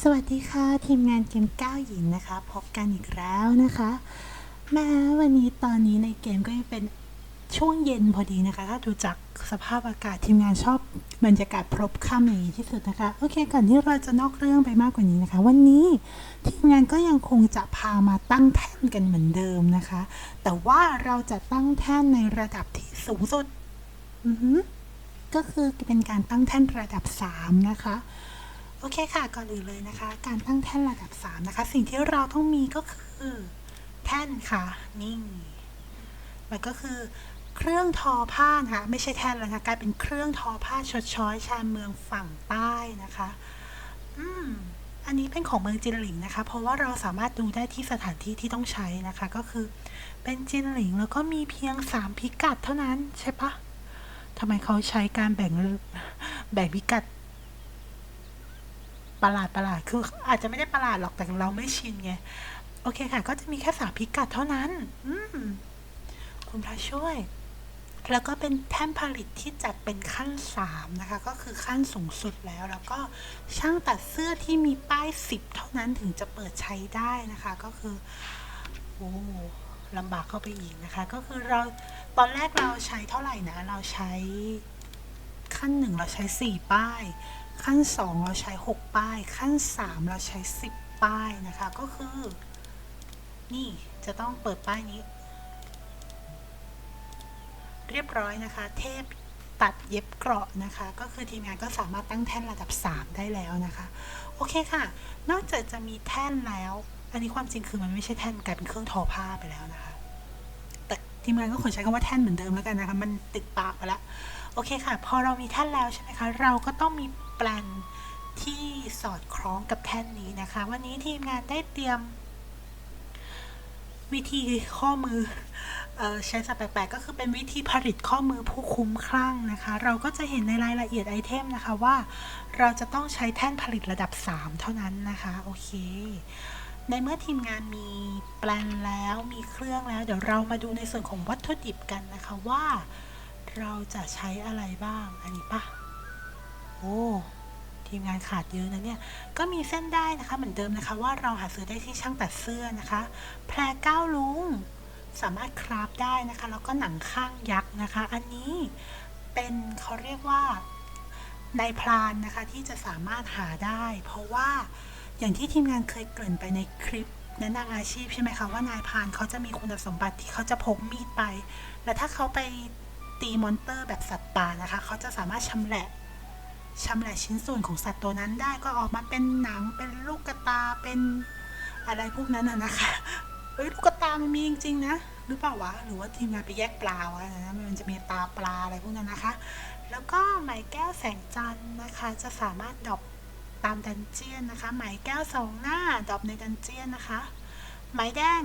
สวัสดีค่ะทีมงานเกมก้าวหญิงนะคะ พบกันอีกแล้วนะคะแม้วันนี้ตอนนี้ในเกมก็ยังเป็นช่วงเย็นพอดีนะคะ ถ้าดูจากสภาพอากาศทีมงานชอบบรรยากาศพรบค่ำอย่างนี้ที่สุดนะคะ โอเค ก่อนที่เราจะนอกเรื่องไปมากกว่านี้นะคะ วันนี้ทีมงานก็ยังคงจะพามาตั้งแท่นกันเหมือนเดิมนะคะ แต่ว่าเราจะตั้งแท่นในระดับที่สูงสุดก็คือเป็นการตั้งแท่นระดับ 3 นะคะ โอเคค่ะ ก่อนอื่นเลยนะคะ การตั้งแท่นระดับ 3 นะคะ สิ่งที่เราต้องมีก็คือแท่นค่ะ นี่ มันก็คือเครื่องทอผ้านะคะไม่ใช่แท่นแล้วนะคะกลายเป็นเครื่องทอผ้าชดช้อยชาเมืองฝั่งใต้นะคะ อืม อันนี้เป็นของเมืองจินหลิงนะคะ เพราะว่าเราสามารถดูได้ที่สถานที่ที่ต้องใช้นะคะ ก็คือเป็นจินหลิงแล้วก็มีเพียง 3 พิกัดเท่านั้นใช่ปะทำไมเขาใช้การแบ่งแบ่งพิกัด ประหลาดประหลาดคืออาจจะไม่ได้ประหลาดหรอกแต่เราไม่ชินไง โอเคค่ะ ก็จะมีแค่สามพิกัดเท่านั้น อืมคุณพระช่วย แล้วก็เป็นแท่นผลิตที่จัดเป็นขั้นสามนะคะ ก็คือขั้นสูงสุดแล้ว แล้วก็ช่างตัดเสื้อที่มีป้ายสิบเท่านั้นถึงจะเปิดใช้ได้นะคะ ก็คือโอ้ลำบากเข้าไปอีกนะคะ ก็คือเราตอนแรกเราใช้เท่าไหร่นะ เราใช้ขั้นหนึ่งเราใช้สี่ป้าย ขั้นสองเราใช้หกป้าย ขั้นสามเราใช้สิบป้ายนะคะ ก็คือ นี่จะต้องเปิดป้ายนี้ เรียบร้อยนะคะ เทพตัดเย็บเกราะนะคะ ก็คือทีมงานก็สามารถตั้งแท่นระดับ 3 ได้แล้วนะคะ โอเคค่ะ นอกจากจะมีแท่นแล้ว อันนี้ความจริงคือมันไม่ใช่แท่นกลายเป็นเครื่องทอผ้าไปแล้วนะคะ แต่ทีมงานก็ขอใช้คำว่าแท่นเหมือนเดิมแล้วกันนะคะ มันติดปากไปแล้ว โอเคค่ะ พอเรามีแท่นแล้วใช่ไหมคะ เราก็ต้องมี แปลนที่สอดคล้องกับแท่นนี้นะคะ วันนี้ทีมงานได้เตรียม วิธีข้อมือใช้สับแปลกๆก็คือเป็นวิธีผลิตข้อมือผู้คุ้มคลั่งนะคะ เราก็จะเห็นในรายละเอียดไอเทมนะคะว่า เราจะต้องใช้แท่นผลิตระดับ 3 เท่านั้นนะคะ โอเค ในเมื่อทีมงานมีแปลนแล้วมีเครื่องแล้ว เดี๋ยวเรามาดูในส่วนของวัตถุดิบกันนะคะว่า เราจะใช้อะไรบ้างอันนี้ปะ อ้ทีมงานขาดเยอะนะเนี่ย ก็มีเส้นได้นะคะ เหมือนเดิมนะคะ ว่าเราหาซื้อได้ที่ช่างตัดเสื้อนะคะ แพรเก้าลุง สามารถคราฟได้นะคะ แล้วก็หนังข้างยักษ์นะคะ อันนี้เป็นเขาเรียกว่าในายพรานนะคะที่จะสามารถหาได้ เพราะว่าอย่างที่ทีมงานเคยเกริ่นไปในคลิปแนะนำอาชีพใช่ไหมคะว่านายพรานเขาจะมีคุณสมบัติที่เขาจะพกมีดไป และถ้าเขาไปตีมอนเตอร์แบบสัตว์ป่านะคะ เขาจะสามารถชำแหละ ชำแหละชิ้นส่วนของสัตว์ตัวนั้นได้ก็ออกมาเป็นหนังเป็นลูกกระตาเป็นอะไรพวกนั้นนะนะคะเอ้ยลูกกตา มันมีจริงๆนะ หรือเปล่าวะ หรือว่าทีมงานไปแยกปลาวะนะมันจะมีตาปลาอะไรพวกนั้นนะคะ แล้วก็ไหมแก้วแสงจันทร์นะคะ จะสามารถดรอปตามดันเจียนนะคะ ไหมแก้วสองหน้าดรอปในดันเจียนนะคะ ไหมแดง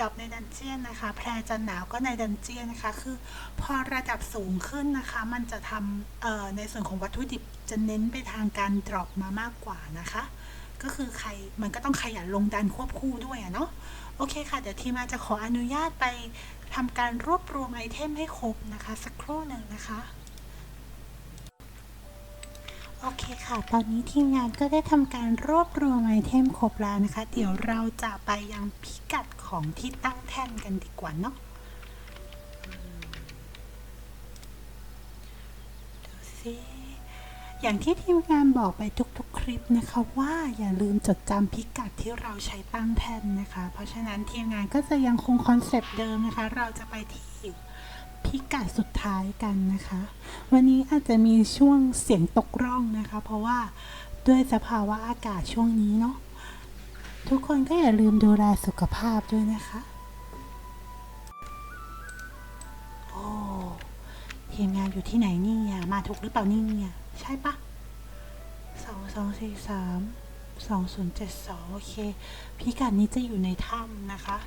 ดรอปในดันเจียนนะคะ แพรจันหนาวก็ในดันเจียนนะคะ คือพอระดับสูงขึ้นนะคะ มันจะทำในส่วนของวัตถุดิบจะเน้นไปทางการดรอปมามากกว่านะคะ ก็คือใครมันก็ต้องขยันลงดันควบคู่ด้วยอะเนาะ โอเคค่ะ เดี๋ยวทีมงานจะขออนุญาตไปทำการรวบรวมไอเทมให้ครบนะคะ สักครู่หนึ่งนะคะโอเคค่ะ ตอนนี้ทีมงานก็ได้ทำการรวบรวมไอเทมครบแล้วนะคะ เดี๋ยวเราจะไปยังพิกัด ของที่ตั้งแท่นกันดีกว่าเนาะอืมดูสิอย่างที่ทีมงานบอกไปทุกๆคลิปนะคะว่าอย่าลืมจดจำพิกัดที่เราใช้ตั้งแท่นนะคะ เพราะฉะนั้นทีมงานก็จะยังคงคอนเซปต์เดิมนะคะ เราจะไปที่พิกัดสุดท้ายกันนะคะ วันนี้อาจจะมีช่วงเสียงตกร่องนะคะ เพราะว่าด้วยสภาวะอากาศช่วงนี้เนาะ ทุกคนก็อย่าลืมดูแลสุขภาพด้วยนะคะโอ้ทีมงานอยู่ที่ไหนนี่อะมาถูกหรือเปล่านี่เนี่ยใช่ปะสองสองสี่สามสองศูนย์เจ็ดสองโอเค พิกัดนี้จะอยู่ในถ้ำนะคะ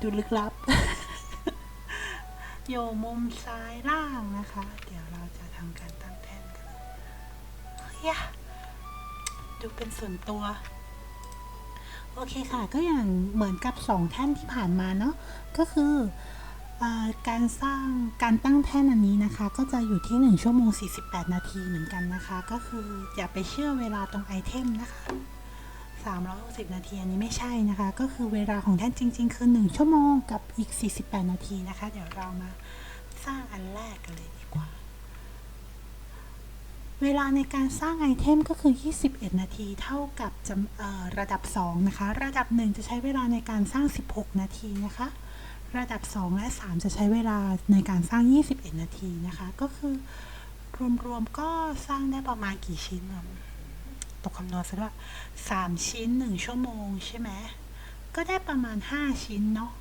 ดูลึกลับอยู่มุมซ้ายล่างนะคะ เดี๋ยวเราจะทำการตั้งแท่นกันเฮ้ยดูเป็นส่วนตัว โอเคค่ะ ก็อย่างเหมือนกับสองแท่นที่ผ่านมาเนาะก็คือเอ่อการสร้างการตั้งแท่นอันนี้นะคะ ก็จะอยู่ที่ 1 ชั่วโมง 48 นาทีเหมือนกันนะคะ ก็คืออย่าไปเชื่อเวลาตรงไอเทมนะคะ360 นาทีอันนี้ไม่ใช่นะคะ ก็คือเวลาของแท่นจริง ๆ คือ 1 ชั่วโมงกับอีก 48 นาทีนะคะ เดี๋ยวเรามาสร้างอันแรกกันเลยดีกว่า เวลาในการสร้างไอเทมก็คือ 21 นาทีเท่ากับจำระดับ 2 นะคะ ระดับ 1 จะใช้เวลาในการสร้าง 16 นาทีนะคะ ระดับ 2 และ 3 จะใช้เวลาในการสร้าง 21 นาทีนะคะ ก็คือรวมๆก็สร้างได้ประมาณกี่ชิ้นตกคำนวณซะด้วย3ชิ้น 1 ชั่วโมงใช่ไหมก็ได้ประมาณ 5 ชิ้นเนาะ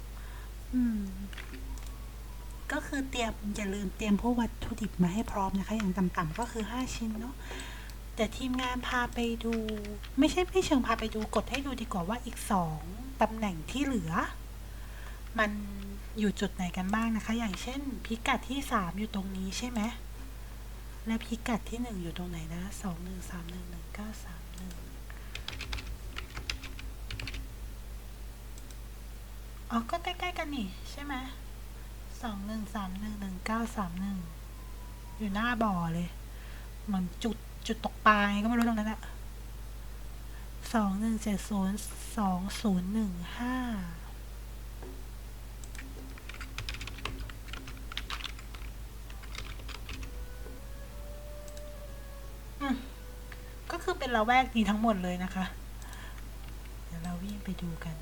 อืม ก็คือเตรียมอย่าลืมเตรียมพวกวัตถุดิบมาให้พร้อมนะคะ อย่างต่ำๆก็คือ 5 ชิ้นเนาะแต่ทีมงานพาไปดู ไม่ใช่ไม่เชิงพาไปดูกดให้ดูดีกว่าว่าอีก 2ตำแหน่งที่เหลือ มันอยู่จุดไหนกันบ้างนะคะ อย่างเช่น พิกัดที่ 3 อยู่ตรงนี้ใช่ไหมและพิกัดที่ 1 อยู่ตรงไหนนะ 2 1 3 1 1 9 3 1อ๋อก็ใกล้ๆกันนี่ใช่ไหม สองหนึ่งสามหนึ่งหนึ่งเก้าสามหนึ่งอยู่หน้าบ่อเลยเหมือนจุดจุดตกปลาไงก็ไม่รู้ตรงนั้นอะสองหนึ่งเจ็ดศูนย์สองศูนย์หนึ่งห้าก็คือเป็นละแวกนี้ทั้งหมดเลยนะคะ เดี๋ยวเราวิ่งไปดูกัน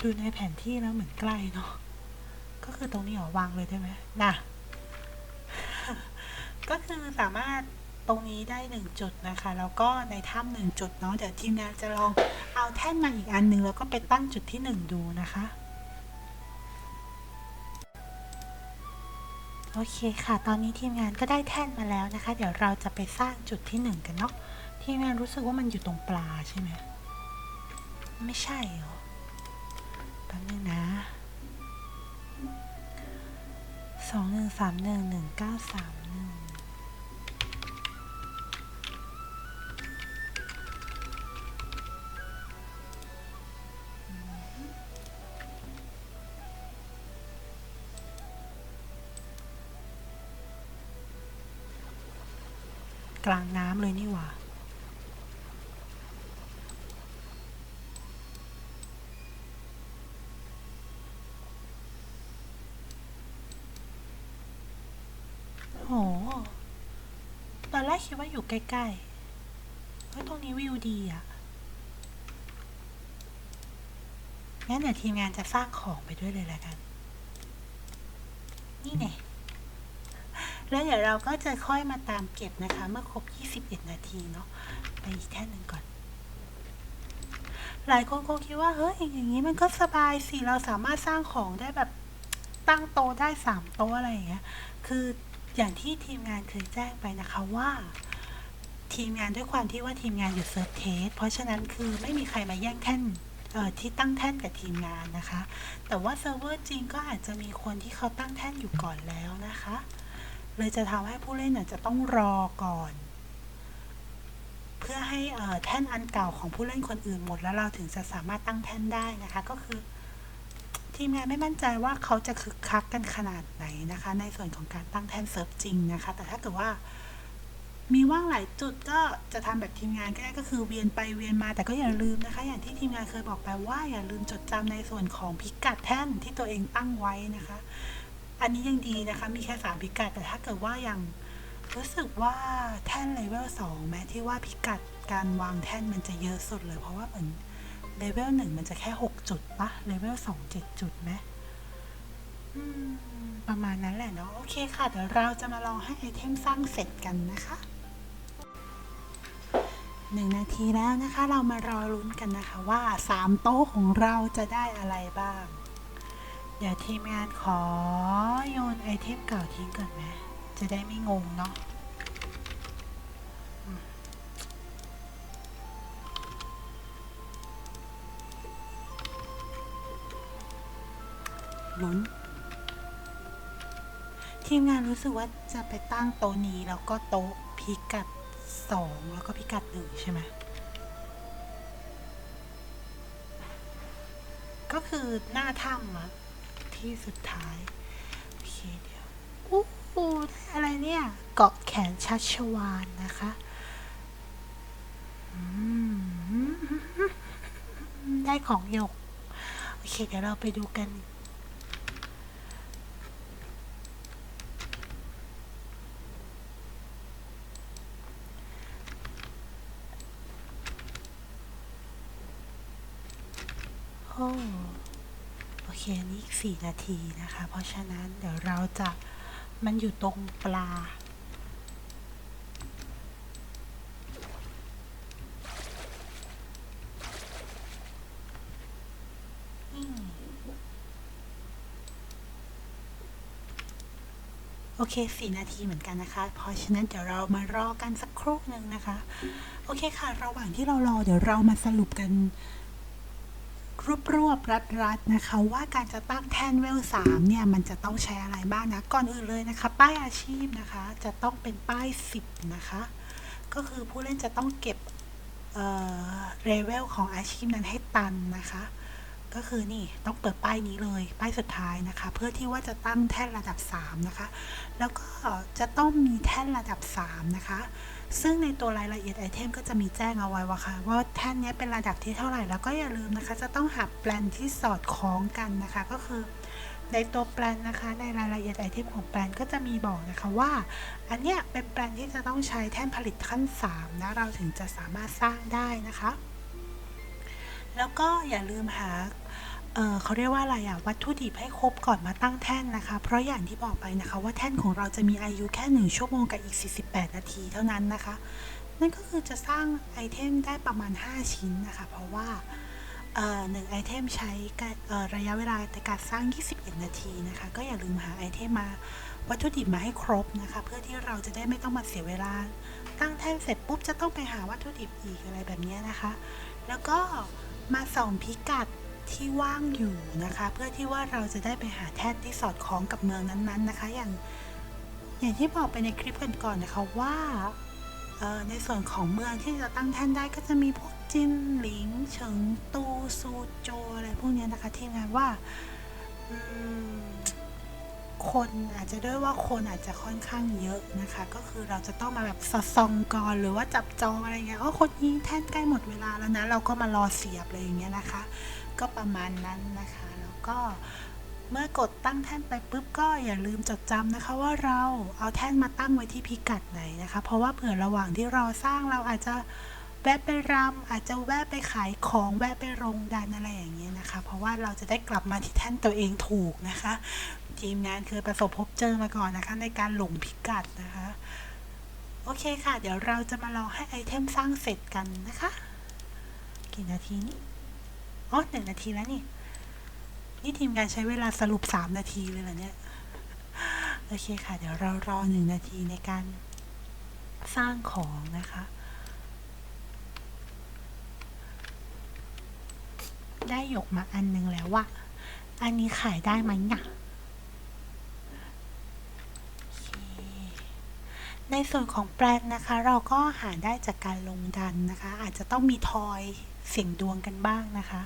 ดูในแผนที่แล้วเหมือนใกล้เนาะ ก็คือตรงนี้หรอวางเลยได้ไหมน่ะก็คือสามารถตรงนี้ได้หนึ่งจุดนะคะ แล้วก็ในถ้ำหนึ่งจุดเนาะ เดี๋ยวทีมงานจะลองเอาแท่นมาอีกอันหนึ่งแล้วก็ไปตั้งจุดที่หนึ่งดูนะคะ โอเคค่ะ ตอนนี้ทีมงานก็ได้แท่นมาแล้วนะคะ เดี๋ยวเราจะไปสร้างจุดที่หนึ่งกันเนาะ ทีมงานรู้สึกว่ามันอยู่ตรงปลาใช่ไหม ไม่ใช่หรอ แป๊บนึงนะสองหนึ่งสามหนึ่งหนึ่งเก้าสามหนึ่งกลางน้ำเลยนี่หว่า โห ตอนแรก คิดว่าอยู่ใกล้ๆเฮ้ยตรงนี้วิวดีอะงั้นเดี๋ยวทีมงานจะสร้างของไปด้วยเลยล้วกัน นี่แน่แล้วเดี๋ยวเราก็จะค่อยมาตามเก็บนะคะ เมื่อครบ 21 นาทีเนาะ ไปอีกแท่นหนึ่งก่อน หลายคนคงคิดว่า เฮ้ย อย่างนี้มันก็สบายสิ เราสามารถสร้างของได้แบบตั้งโตได้สามโตอะไรอย่างเงี้ย คือ อย่างที่ทีมงานเคยแจ้งไปนะคะว่า ทีมงานด้วยความที่ว่าทีมงานอยู่เซิร์ฟเทสเพราะฉะนั้นคือไม่มีใครมาแย่งแท่นที่ตั้งแท่นกับทีมงานนะคะ แต่ว่าเซิร์ฟเวอร์จริงก็อาจจะมีคนที่เขาตั้งแท่นอยู่ก่อนแล้วนะคะ เลยจะทำให้ผู้เล่นอาจจะต้องรอก่อน เพื่อให้แท่นอันเก่าของผู้เล่นคนอื่นหมดแล้วเราถึงจะสามารถตั้งแท่นได้นะคะ ก็คือ ทีมงานไม่มั่นใจว่าเขาจะคึกคักกันขนาดไหนนะคะ ในส่วนของการตั้งแท่นเซิร์ฟจริงนะคะ แต่ถ้าเกิดว่ามีว่างหลายจุดก็จะทำแบบทีมงานก็ได้ก็คือเวียนไปเวียนมาแต่ก็อย่าลืมนะคะ อย่างที่ทีมงานเคยบอกไปว่าอย่าลืมจดจำในส่วนของพิกัดแท่นที่ตัวเองตั้งไว้นะคะ อันนี้ยังดีนะคะ มีแค่สามพิกัดแต่ถ้าเกิดว่าอย่างรู้สึกว่าแท่นเลเวลสองแม้ที่ว่าพิกัดการวางแท่นมันจะเยอะสุดเลย เพราะว่าเหมือน เลเวลหนึ่งมันจะแค่หกจุดปะเลเวลสองเจ็ดจุดไหมประมาณนั้นแหละเนาะโอเคค่ะ เดี๋ยวเราจะมาลองให้ไอเทมสร้างเสร็จกันนะคะหนึ่งนาทีแล้วนะคะ เรามารอลุ้นกันนะคะว่าสามโต๊ะของเราจะได้อะไรบ้าง เดี๋ยวทีมงานขอโยนไอเทมเก่าทิ้งก่อนไหมจะได้ไม่งงเนาะ ลุ้น ทีมงานรู้สึกว่าจะไปตั้งโต๊ะนี้แล้วก็โต๊ะพิกัดสองแล้วก็พิกัดหนึ่งใช่ไหมก็คือหน้าถ้ำอะที่สุดท้าย โอเคเดี๋ยวอู้หูได้อะไรเนี่ย เกาะแขนชัชวานนะคะได้ของหยก โอเค เดี๋ยวเราไปดูกัน โอ้โอเคอันนี้อีกสี่นาทีนะคะ เพราะฉะนั้นเดี๋ยวเราจะมันอยู่ตรงปลา โอเคสี่นาทีเหมือนกันนะคะ เพราะฉะนั้นเดี๋ยวเรามารอกันสักครู่หนึ่งนะคะ โอเคค่ะ ระหว่างที่เรารอเดี๋ยวเรามาสรุปกัน รวบรวบรัดรัดๆนะคะ ว่าการจะตั้งแท่นเวลสามเนี่ย มันจะต้องใช้อะไรบ้างนะ ก่อนอื่นเลยนะคะ ป้ายอาชีพนะคะ จะต้องเป็นป้ายสิบนะคะ ก็คือผู้เล่นจะต้องเก็บเอ่อเลเวลของอาชีพนั้นให้ตันนะคะ ก็คือนี่ต้องเปิดป้ายนี้เลยป้ายสุดท้ายนะคะ เพื่อที่ว่าจะตั้งแท่นระดับ 3 นะคะ แล้วก็จะต้องมีแท่นระดับ 3 นะคะ ซึ่งในตัวรายละเอียดไอเทมก็จะมีแจ้งเอาไว้ว่าค่ะ ว่าแท่นนี้เป็นระดับที่เท่าไหร่แล้วก็อย่าลืมนะคะ จะต้องหาแปลนที่สอดคล้องกันนะคะ ก็คือในตัวแปลนนะคะ ในรายละเอียดไอเทมของแปลนก็จะมีบอกนะคะว่า อันเนี้ยเป็นแปลนที่จะต้องใช้แท่นผลิตขั้น3นะเราถึงจะสามารถสร้างได้นะคะ แล้วก็อย่าลืมหา เเขาเรียกว่าอะไรอะวัตถุดิบให้ครบก่อนมาตั้งแท่นนะคะ เพราะอย่างที่บอกไปนะคะ ว่าแท่นของเราจะมีอายุแค่ 1 ชั่วโมงกับอีก 48 นาทีเท่านั้นนะคะ นั่นก็คือจะสร้างไอเทมได้ประมาณ 5 ชิ้นนะคะ เพราะว่าหนึ่งไอเทมใช้ระยะเวลาในการสร้าง 21 นาทีนะคะ ก็อย่าลืมหาไอเทมมาวัตถุดิบมาให้ครบนะคะ เพื่อที่เราจะได้ไม่ต้องมาเสียเวลา ตั้งแท่นเสร็จปุ๊บจะต้องไปหาวัตถุดิบอีกอะไรแบบนี้นะคะ แล้วก็มาส่องพิกัด ที่ว่างอยู่นะคะ เพื่อที่ว่าเราจะได้ไปหาแท่นที่สอดคล้องกับเมืองนั้นๆนะคะ อย่างอย่างที่บอกไปในคลิปก่อนๆนะคะว่าออในส่วนของเมืองที่จะตั้งแท่นได้ก็จะมีพวกจินหลิงเฉิงตูซูโจอะไรพวกเนี้ยนะคะทีมงานว่าคนอาจจะด้วยว่าคนอาจจะค่อนข้างเยอะนะคะ ก็คือเราจะต้องมาแบบสอดส่องก่อนหรือว่าจับจองอะไรเงี้ยอ๋อคนนี้แท่นใกล้หมดเวลาแล้วนะ เราก็มารอเสียบอะไรอย่างเงี้ยนะคะ ก็ประมาณนั้นนะคะ แล้วก็เมื่อกดตั้งแท่นไปปุ๊บก็อย่าลืมจดจำนะคะว่าเราเอาแท่นมาตั้งไว้ที่พิกัดไหนนะคะ เพราะว่าเผื่อระหว่างที่เราสร้างเราอาจจะแวะไปรำอาจจะแวะไปขายของแวะไปโรงดันอะไรอย่างเงี้ยนะคะ เพราะว่าเราจะได้กลับมาที่แท่นตัวเองถูกนะคะ ทีมงานเคยประสบพบเจอมาก่อนนะคะ ในการหลงพิกัดนะคะ โอเคค่ะ เดี๋ยวเราจะมาลองให้ไอเทมสร้างเสร็จกันนะคะ กี่นาทีนี่ อ๋อหนึ่งนาทีแล้วนี่ นี่ทีมงานใช้เวลาสรุปสามนาทีเลยเหรอเนี่ย โอเคค่ะ เดี๋ยวเรารอหนึ่งนาทีในการสร้างของนะคะ ได้หยกมาอันหนึงแล้วว่าอันนี้ขายได้ไหมเนี่ยในส่วนของแบรนนะคะ เราก็หาได้จากการลงดันนะคะ อาจจะต้องมีทอยเสี่ยงดวงกันบ้างนะคะ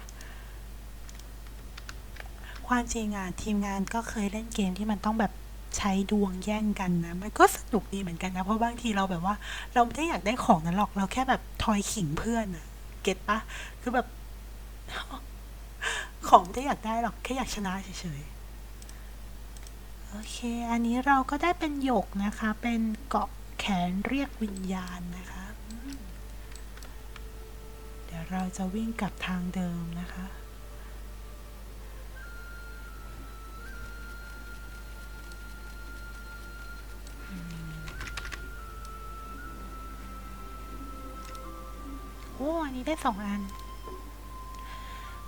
ความจริงอะทีมงานก็เคยเล่นเกมที่มันต้องแบบใช้ดวงแย่งกันนะ มันก็สนุกดีเหมือนกันนะ เพราะบางทีเราแบบว่า เราไม่ได้อยากได้ของนั้นหรอก เราแค่แบบทอยขิงเพื่อนอะเก็ตปะคือแบบ ของไม่ได้อยากได้หรอก แค่อยากชนะเฉยๆ โอเค อันนี้เราก็ได้เป็นหยกนะคะ เป็นเกาะแขนเรียกวิญญาณนะคะ เดี๋ยวเราจะวิ่งกลับทางเดิมนะคะ โอ้อันนี้ได้สองอัน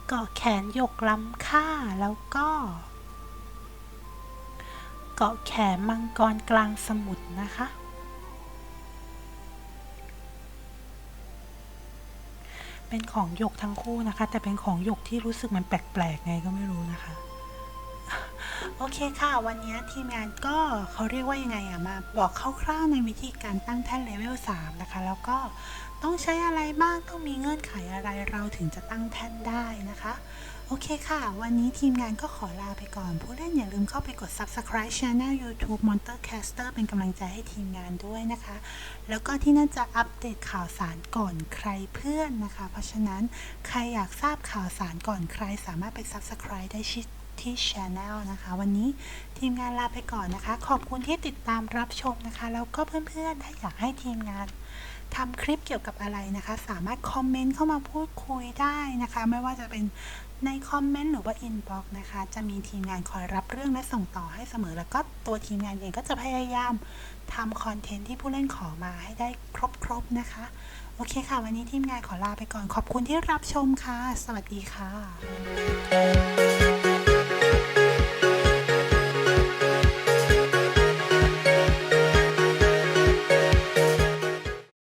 เกาะแขนหยกล้ำค่าแล้วก็ เกาะแขนมังกรกลางสมุทรนะคะ เป็นของหยกทั้งคู่นะคะ แต่เป็นของหยกที่รู้สึกมันแปลกๆไงก็ไม่รู้นะคะ โอเคค่ะ วันนี้ทีมงานก็เขาเรียกว่ายังไงอะมาบอกคร่าวๆในวิธีการตั้งแท่นเลเวล3นะคะ แล้วก็ต้องใช้อะไรบ้างต้องมีเงื่อนไขอะไรเราถึงจะตั้งแท่นได้นะคะ โอเคค่ะ วันนี้ทีมงานก็ขอลาไปก่อน ผู้เล่นอย่าลืมเข้าไปกด subscribe channel YouTube Monstercaster เป็นกำลังใจให้ทีมงานด้วยนะคะ แล้วก็ที่นั่นจะอัปเดตข่าวสารก่อนใครเพื่อนนะคะ เพราะฉะนั้นใครอยากทราบข่าวสารก่อนใครสามารถไป subscribe ได้ชิด ที่ที่ channel นะคะ วันนี้ทีมงานลาไปก่อนนะคะ ขอบคุณที่ติดตามรับชมนะคะ แล้วก็เพื่อนๆ ถ้าอยากให้ทีมงานทำคลิปเกี่ยวกับอะไรนะคะ สามารถคอมเมนต์เข้ามาพูดคุยได้นะคะ ไม่ว่าจะเป็นในคอมเมนต์หรือว่าอินบ็อกซ์นะคะ จะมีทีมงานคอยรับเรื่องและส่งต่อให้เสมอ แล้วก็ตัวทีมงานเองก็จะพยายามทำคอนเทนต์ที่ผู้เล่นขอมาให้ได้ครบๆนะคะ โอเคค่ะ วันนี้ทีมงานขอลาไปก่อน ขอบคุณที่รับชมค่ะ สวัสดีค่ะ